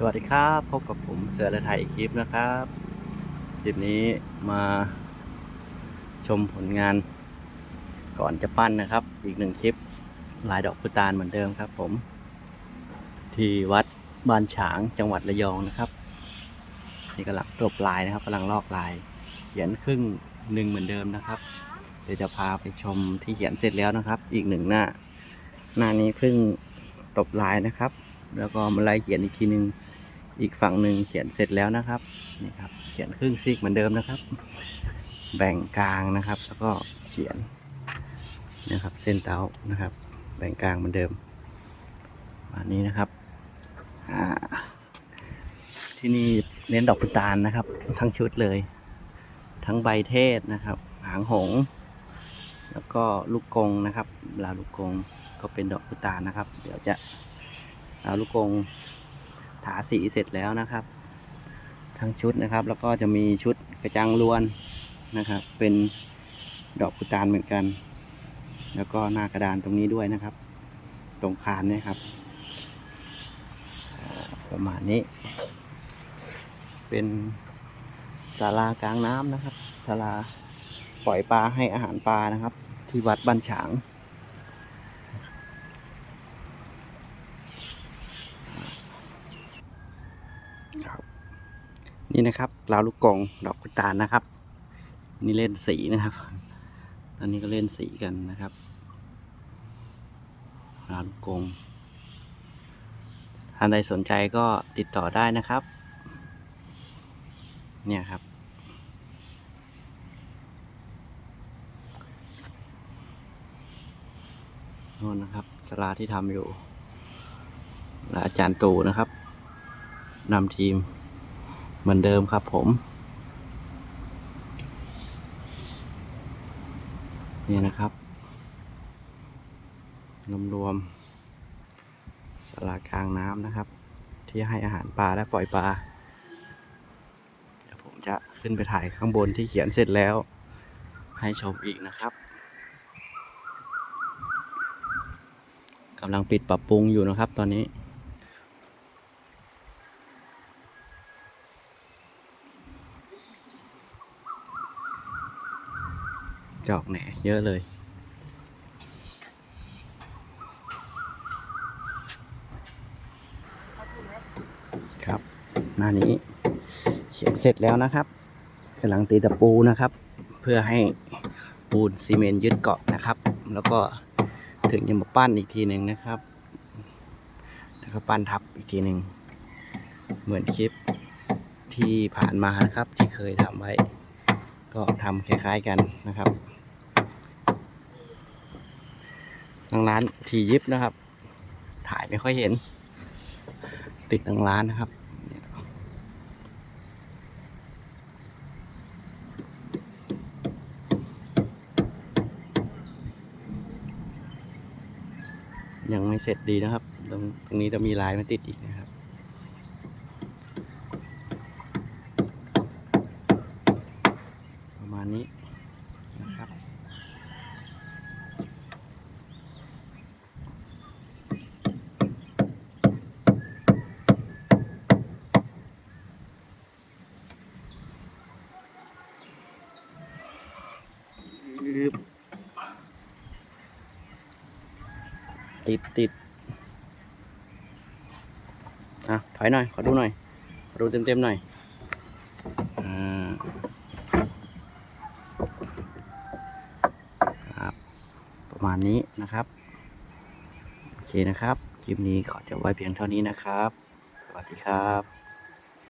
สวัสดีครับพบกับผมเสือและไทยอีกคลิปนะครับคลิปนี้มาชมผลงาน ก่อนจะปั้นนะครับ อีกหนึ่งคลิปลายดอกพุตานเหมือนเดิมครับ ผม ที่วัดบ้านฉางจังหวัดระยองนะครับนี่กำลังตบลายนะครับกำลังลอกลาย เขียนครึ่งหนึ่งเหมือนเดิมนะครับ เดี๋ยวจะพาไปชมที่เขียนเสร็จแล้วนะครับ อีกหนึ่งหน้า หน้านี้เพิ่งตบลายนะครับแล้วก็มาไล่เขียนอีกทีหนึ่ง อีกฝั่งหนึ่งเขียนเสร็จแล้วนะครับนี่ครับ เขียนครึ่งซีกเหมือนเดิมนะครับ แบ่งกลางนะครับ แล้วก็เขียนนะครับ เส้นเท้านะครับ แบ่งกลางเหมือนเดิมอันนี้นะครับที่นี่เน้นดอกพุตานนะครับ ทั้งชุดเลย ทั้งใบเทศนะครับ หางหง แล้วก็ลูกกงนะครับลาลูกกงก็เป็นดอกพุตานนะครับ เดี๋ยวจะเอาลูกกง ถาสีเสร็จแล้วนะครับ ทั้งชุดนะครับ แล้วก็จะมีชุดกระจังลวนนะครับ เป็นดอกพุตานเหมือนกัน แล้วก็หน้ากระดานตรงนี้ด้วยนะครับ ตรงคานนี่ครับ ประมาณนี้ เป็นศาลากลางน้ำนะครับศาลาปล่อยปลาให้อาหารปลานะครับ ที่วัดบ้านฉาง ครับ นี่นะครับลาวลูกกงดอกพุตานนะครับ นี่เล่นสีนะครับ ตอนนี้ก็เล่นสีกันนะครับลาวลูกกงท่านใดสนใจก็ติดต่อได้นะครับ เนี่ยครับโน่นนะครับสลาที่ทำอยู่และอาจารย์ตู่นะครับนำทีม เหมือนเดิมครับผม นี่นะครับ รวมๆสลากลางน้ำนะครับ ที่ให้อาหารปลาและปล่อยปลาเดี๋ยวผมจะขึ้นไปถ่ายข้างบนที่เขียนเสร็จแล้ว ให้ชมอีกนะครับกำลังปิดปรับปรุงอยู่นะครับตอนนี้ จอกแหนเยอะเลย ครับ หน้านี้เขียนเสร็จแล้วนะครับกำลังตีตะปูนะครับ เพื่อให้ปูนซีเมนต์ยึดเกาะนะครับ แล้วก็ถึงจะมาปั้นอีกทีหนึ่งนะครับ แล้วก็ปั้นทับอีกทีหนึ่งเหมือนคลิปที่ผ่านมานะครับที่เคยทำไว้ ก็ทำคล้ายๆกันนะครับ ทางร้านทียิบนะครับ ถ่ายไม่ค่อยเห็น ติดทางร้านนะครับยังไม่เสร็จดีนะครับ ตรงตรงนี้จะมีลายมาติดอีกนะครับ ประมาณนี้นะครับ อึ๊บ ติดติดอะถอยหน่อย ขอดูหน่อย ขอดูเต็มเต็มๆหน่อย อ่า ครับ ประมาณนี้นะครับ โอเคนะครับ คลิปนี้ขอจบไว้เพียงเท่านี้นะครับ สวัสดีครับ